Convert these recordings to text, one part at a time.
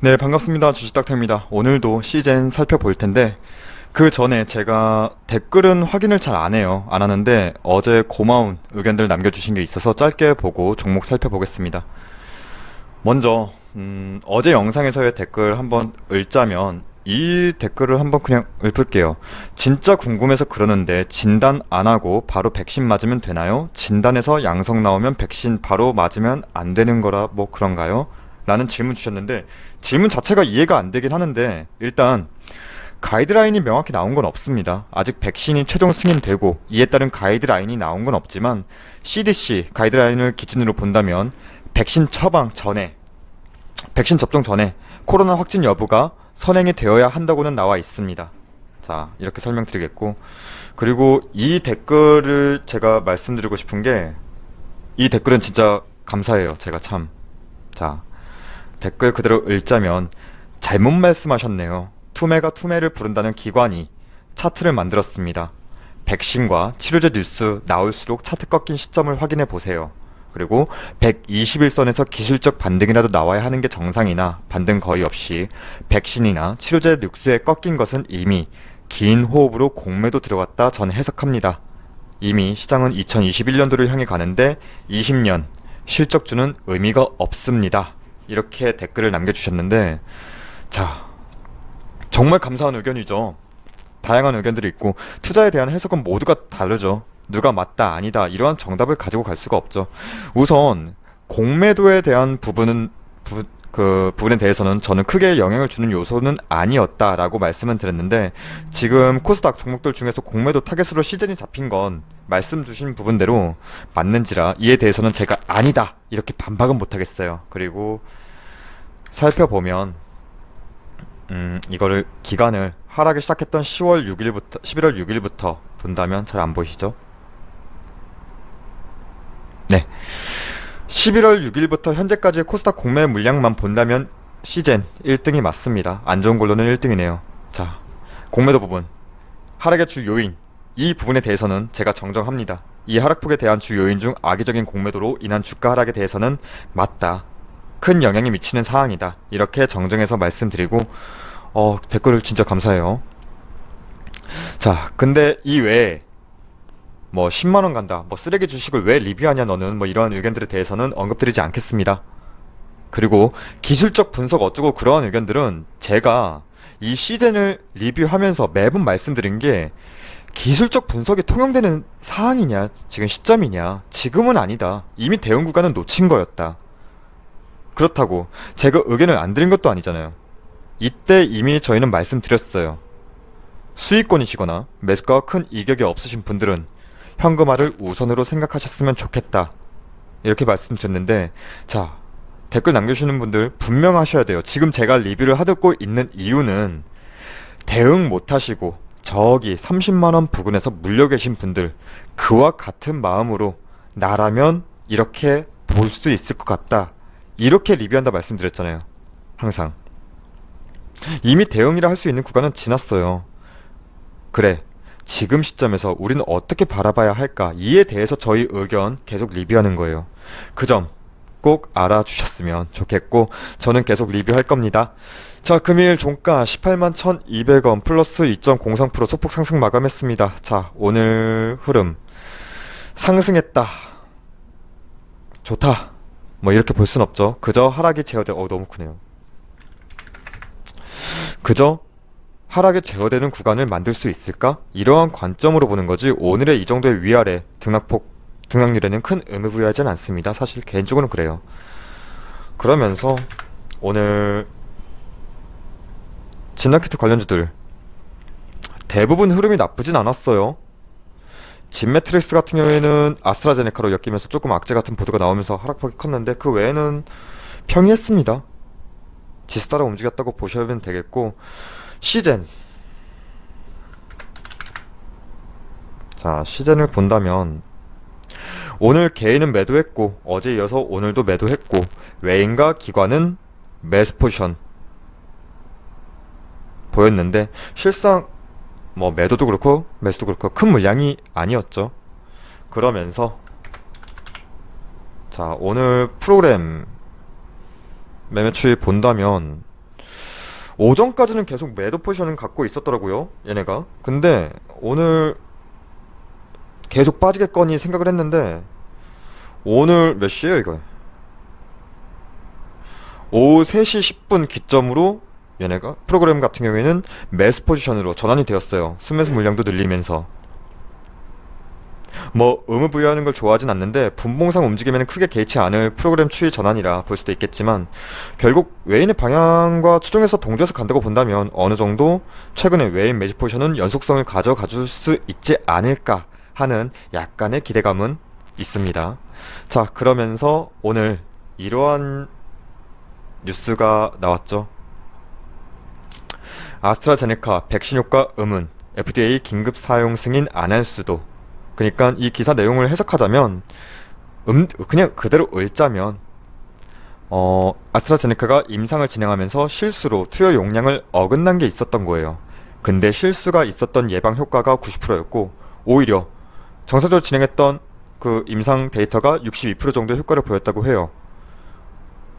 네, 반갑습니다. 주식닥터입니다. 오늘도 시즌 살펴볼 텐데, 그 전에 제가 댓글은 확인을 잘 안 해요. 안 하는데, 어제 고마운 의견들 남겨주신 게 있어서 짧게 보고 종목 살펴보겠습니다. 먼저, 음, 어제 영상에서의 댓글 한번 읽자면, 이 댓글을 한번 그냥 읊을게요. 진짜 궁금해서 그러는데, 진단 안 하고 바로 백신 맞으면 되나요? 진단에서 양성 나오면 백신 바로 맞으면 안 되는 거라 뭐 그런가요? 라는 질문 주셨는데 질문 자체가 이해가 안 되긴 하는데 일단 가이드라인이 명확히 나온 건 없습니다. 아직 백신이 최종 승인되고 이에 따른 가이드라인이 나온 건 없지만 CDC 가이드라인을 기준으로 본다면 백신 처방 전에 백신 접종 전에 코로나 확진 여부가 선행이 되어야 한다고는 나와 있습니다. 자, 이렇게 설명드리겠고 그리고 이 댓글을 제가 말씀드리고 싶은 게 이 댓글은 진짜 감사해요. 제가 참. 자, 댓글 그대로 읽자면 잘못 말씀하셨네요. 투매가 투매를 부른다는 기관이 차트를 만들었습니다. 백신과 치료제 뉴스 나올수록 차트 꺾인 시점을 확인해 보세요. 그리고 121선에서 기술적 반등이라도 나와야 하는 게 정상이나 반등 거의 없이 백신이나 치료제 뉴스에 꺾인 것은 이미 긴 호흡으로 공매도 들어갔다 전 해석합니다. 이미 시장은 2021년도를 향해 가는데 20년 실적주는 의미가 없습니다. 이렇게 댓글을 남겨주셨는데, 자, 정말 감사한 의견이죠. 다양한 의견들이 있고, 투자에 대한 해석은 모두가 다르죠. 누가 맞다, 아니다, 이러한 정답을 가지고 갈 수가 없죠. 우선, 공매도에 대한 부분은, 부, 그 부분에 대해서는 저는 크게 영향을 주는 요소는 아니었다라고 말씀은 드렸는데 지금 코스닥 종목들 중에서 공매도 타겟으로 시즌이 잡힌 건 말씀 주신 부분대로 맞는지라 이에 대해서는 제가 아니다 이렇게 반박은 못하겠어요. 그리고 살펴보면 음 이거를 기간을 하락이 시작했던 10월 6일부터 11월 6일부터 본다면 잘 안 보이시죠? 네. 11월 6일부터 현재까지의 코스닥 공매 물량만 본다면 시젠 1등이 맞습니다. 안 좋은 걸로는 1등이네요. 자, 공매도 부분. 하락의 주 요인. 이 부분에 대해서는 제가 정정합니다. 이 하락폭에 대한 주 요인 중 악의적인 공매도로 인한 주가 하락에 대해서는 맞다. 큰 영향이 미치는 사항이다. 이렇게 정정해서 말씀드리고, 어, 댓글을 진짜 감사해요. 자, 근데 이 외에 뭐 10만 원 간다. 뭐 쓰레기 주식을 왜 리뷰하냐 너는 뭐 이러한 의견들에 대해서는 언급드리지 않겠습니다. 그리고 기술적 분석 어쩌고 그러한 의견들은 제가 이 시즌을 리뷰하면서 매번 말씀드린 게 기술적 분석이 통용되는 사항이냐, 지금 시점이냐, 지금은 아니다. 이미 대응 구간은 놓친 거였다. 그렇다고 제가 의견을 안 드린 것도 아니잖아요. 이때 이미 저희는 말씀드렸어요. 수익권이시거나 매수가가 큰 이격이 없으신 분들은 현금화를 우선으로 생각하셨으면 좋겠다. 이렇게 말씀드렸는데, 자, 댓글 남겨주시는 분들 분명하셔야 돼요. 지금 제가 리뷰를 하고 있는 이유는 대응 못 하시고 저기 30만원 부근에서 물려 계신 분들 그와 같은 마음으로 나라면 이렇게 볼 수 있을 것 같다. 이렇게 리뷰한다 말씀드렸잖아요. 항상. 이미 대응이라 할 수 있는 구간은 지났어요. 그래. 지금 시점에서 우리는 어떻게 바라봐야 할까? 이에 대해서 저희 의견 계속 리뷰하는 거예요. 그 점 꼭 알아주셨으면 좋겠고, 저는 계속 리뷰할 겁니다. 자, 금일 종가 18만 1200원 플러스 2.03% 소폭 상승 마감했습니다. 자, 오늘 흐름. 상승했다. 좋다. 뭐 이렇게 볼 순 없죠. 그저 하락이 제어돼, 어, 너무 크네요. 그저 하락에 제어되는 구간을 만들 수 있을까? 이러한 관점으로 보는 거지 오늘의 이 정도의 위아래 등락폭 등락률에는 큰 의미 부여하진 않습니다. 사실 개인적으로는 그래요. 그러면서 오늘 진나키트 관련주들 대부분 흐름이 나쁘진 않았어요. 진매트릭스 같은 경우에는 아스트라제네카로 엮이면서 조금 악재 같은 보도가 나오면서 하락폭이 컸는데 그 외에는 평이했습니다. 지수 따라 움직였다고 보시면 되겠고 시젠 자 시젠을 본다면 오늘 개인은 매도했고 어제 이어서 오늘도 매도했고 외인과 기관은 매수 포션 보였는데 실상 뭐 매도도 그렇고 매수도 그렇고 큰 물량이 아니었죠. 그러면서 자 오늘 프로그램 매매 추이 본다면 오전까지는 계속 매도 포지션을 갖고 있었더라고요. 얘네가. 근데 오늘 계속 빠지겠거니 생각을 했는데 오늘 몇 시에요, 이거? 오후 3시 10분 기점으로 얘네가 프로그램 같은 경우에는 매수 포지션으로 전환이 되었어요. 순매수 물량도 늘리면서. 뭐 의무 부여하는 걸 좋아하진 않는데 분봉상 움직이면 크게 개의치 않을 프로그램 추이 전환이라 볼 수도 있겠지만 결국 외인의 방향과 추종해서 동조해서 간다고 본다면 어느 정도 최근에 외인 매집 포지션은 연속성을 가져가 줄 수 있지 않을까 하는 약간의 기대감은 있습니다. 자 그러면서 오늘 이러한 뉴스가 나왔죠. 아스트라제네카 백신 효과 의문 FDA 긴급 사용 승인 안 할 수도 그러니까 이 기사 내용을 해석하자면 음 그냥 그대로 읽자면 어 아스트라제네카가 임상을 진행하면서 실수로 투여 용량을 어긋난 게 있었던 거예요. 근데 실수가 있었던 예방 효과가 90%였고 오히려 정상적으로 진행했던 그 임상 데이터가 62% 정도의 효과를 보였다고 해요.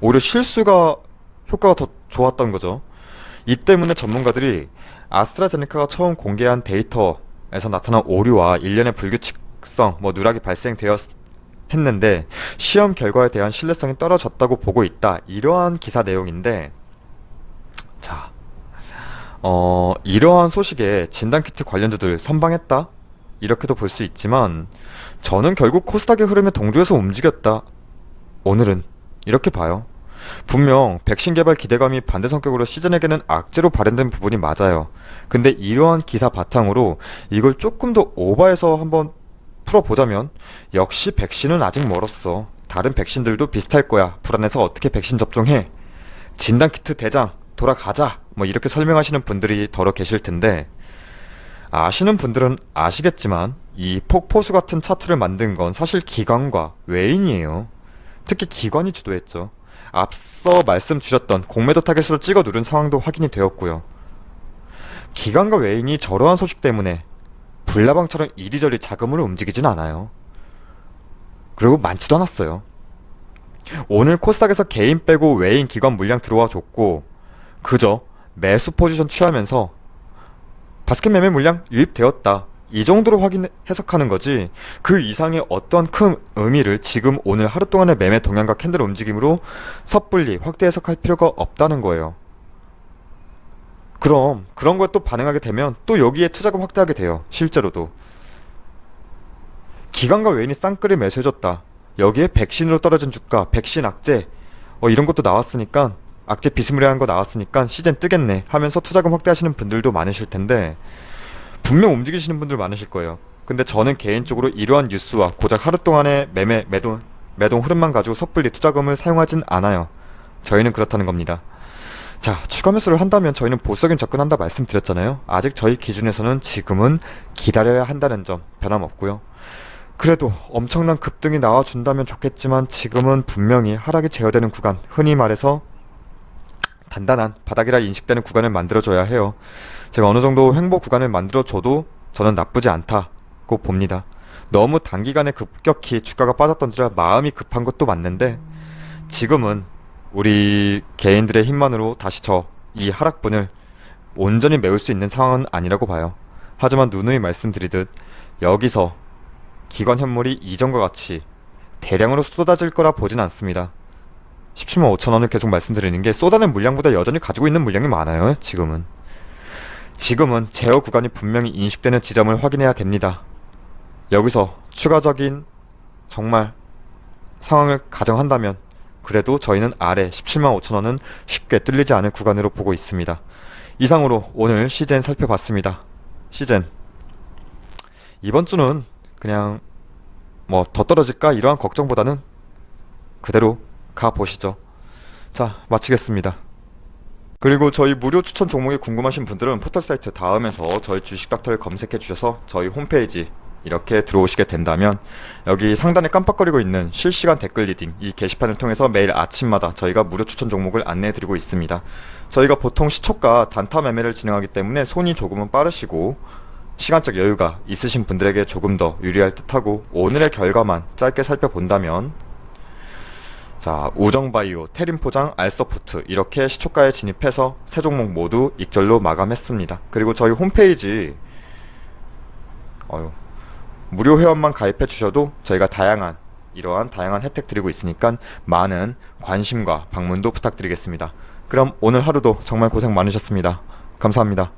오히려 실수가 효과가 더 좋았던 거죠. 이 때문에 전문가들이 아스트라제네카가 처음 공개한 데이터 에서 나타난 오류와 일련의 불규칙성, 뭐 누락이 발생되었 했는데 시험 결과에 대한 신뢰성이 떨어졌다고 보고 있다. 이러한 기사 내용인데 자, 어, 이러한 소식에 진단키트 관련주들 선방했다? 이렇게도 볼 수 있지만 저는 결국 코스닥의 흐름에 동조해서 움직였다. 오늘은 이렇게 봐요. 분명 백신 개발 기대감이 반대 성격으로 시즌에게는 악재로 발현된 부분이 맞아요. 근데 이러한 기사 바탕으로 이걸 조금 더 오버해서 한번 풀어보자면 역시 백신은 아직 멀었어. 다른 백신들도 비슷할 거야. 불안해서 어떻게 백신 접종해? 진단키트 대장 돌아가자. 뭐 이렇게 설명하시는 분들이 더러 계실 텐데 아시는 분들은 아시겠지만 이 폭포수 같은 차트를 만든 건 사실 기관과 외인이에요. 특히 기관이 주도했죠. 앞서 말씀 주셨던 공매도 타겟으로 찍어 누른 상황도 확인이 되었고요. 기관과 외인이 저러한 소식 때문에 불나방처럼 이리저리 자금으로 움직이진 않아요. 그리고 많지도 않았어요. 오늘 코스닥에서 개인 빼고 외인 기관 물량 들어와 줬고 그저 매수 포지션 취하면서 바스켓 매매 물량 유입되었다. 이 정도로 확인 해석하는 거지 그 이상의 어떤 큰 의미를 지금 오늘 하루 동안의 매매 동향과 캔들 움직임으로 섣불리 확대 해석할 필요가 없다는 거예요. 그럼 그런 거에 또 반응하게 되면 또 여기에 투자금 확대하게 돼요. 실제로도. 기관과 외인이 쌍끌이 매수해줬다. 여기에 백신으로 떨어진 주가, 백신 악재, 어, 이런 것도 나왔으니까, 악재 비스무리한 거 나왔으니까 시즌 뜨겠네 하면서 투자금 확대하시는 분들도 많으실 텐데, 분명 움직이시는 분들 많으실 거예요. 근데 저는 개인적으로 이러한 뉴스와 고작 하루 동안의 매매, 매도, 매동 흐름만 가지고 섣불리 투자금을 사용하진 않아요. 저희는 그렇다는 겁니다. 자, 추가 매수를 한다면 저희는 보수적인 접근한다 말씀드렸잖아요. 아직 저희 기준에서는 지금은 기다려야 한다는 점 변함없고요. 그래도 엄청난 급등이 나와준다면 좋겠지만 지금은 분명히 하락이 제어되는 구간, 흔히 말해서 단단한 바닥이라 인식되는 구간을 만들어줘야 해요. 제가 어느 정도 횡보 구간을 만들어줘도 저는 나쁘지 않다고 봅니다. 너무 단기간에 급격히 주가가 빠졌던지라 마음이 급한 것도 맞는데 지금은 우리 개인들의 힘만으로 다시 저 이 하락분을 온전히 메울 수 있는 상황은 아니라고 봐요. 하지만 누누이 말씀드리듯 여기서 기관 현물이 이전과 같이 대량으로 쏟아질 거라 보진 않습니다. 17만 5천 원을 계속 말씀드리는 게 쏟아낸 물량보다 여전히 가지고 있는 물량이 많아요. 지금은. 지금은 제어 구간이 분명히 인식되는 지점을 확인해야 됩니다. 여기서 추가적인 정말 상황을 가정한다면 그래도 저희는 아래 17만 5천 원은 쉽게 뚫리지 않을 구간으로 보고 있습니다. 이상으로 오늘 시젠 살펴봤습니다. 시젠 이번 주는 그냥 뭐 더 떨어질까 이러한 걱정보다는 그대로 가 보시죠. 자 마치겠습니다. 그리고 저희 무료 추천 종목이 궁금하신 분들은 포털 사이트 다음에서 저희 주식 닥터를 검색해 주셔서 저희 홈페이지 이렇게 들어오시게 된다면 여기 상단에 깜빡거리고 있는 실시간 댓글 리딩 이 게시판을 통해서 매일 아침마다 저희가 무료 추천 종목을 안내해 드리고 있습니다. 저희가 보통 시초가 단타 매매를 진행하기 때문에 손이 조금은 빠르시고 시간적 여유가 있으신 분들에게 조금 더 유리할 듯하고 오늘의 결과만 짧게 살펴본다면 자, 우정바이오, 테림포장, 알서포트 이렇게 시초가에 진입해서 세 종목 모두 익절로 마감했습니다. 그리고 저희 홈페이지 어휴, 무료 회원만 가입해 주셔도 저희가 다양한 이러한 다양한 혜택 드리고 있으니까 많은 관심과 방문도 부탁드리겠습니다. 그럼 오늘 하루도 정말 고생 많으셨습니다. 감사합니다.